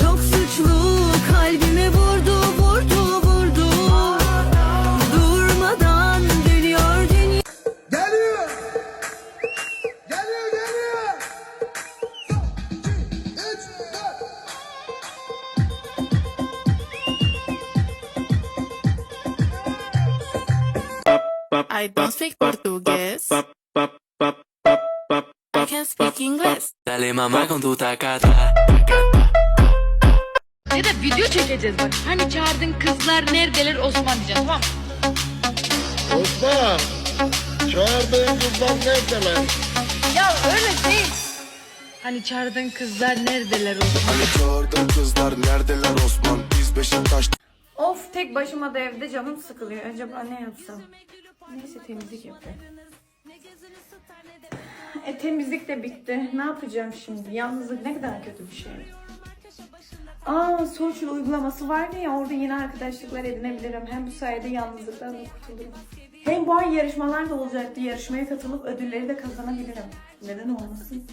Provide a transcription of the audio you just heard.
Çok suçlu kalbime vurdu vurdu vurdu Durmadan dönüyor dünya Geliyor. Geliyor geliyor. Üç, dört. I don't speak Portuguese. I can speak English. Dale mamá con tu tacata. Ya da video çekeceğiz bak. Hani çağırdın kızlar neredeler Osman diyeceğiz tamam mı? Osman. Çağırdığın kızlar neredeler? Ya öyle değil. Hani çağırdın kızlar neredeler Osman? Hani çağırdın kızlar neredeler Osman Biz Beşiktaş Of tek başıma da evde canım sıkılıyor. Acaba ne yapsam? Neyse temizlik yapayım. E temizlik de bitti. Ne yapacağım şimdi? Yalnızlık ne kadar kötü bir şey. Aa social uygulaması vardı ya orada yeni arkadaşlıklar edinebilirim. Hem bu sayede yalnızlıktan kurtulurum. Hem bu ay yarışmalar da olacaktı. Yarışmaya katılıp ödülleri de kazanabilirim. Neden olmasın?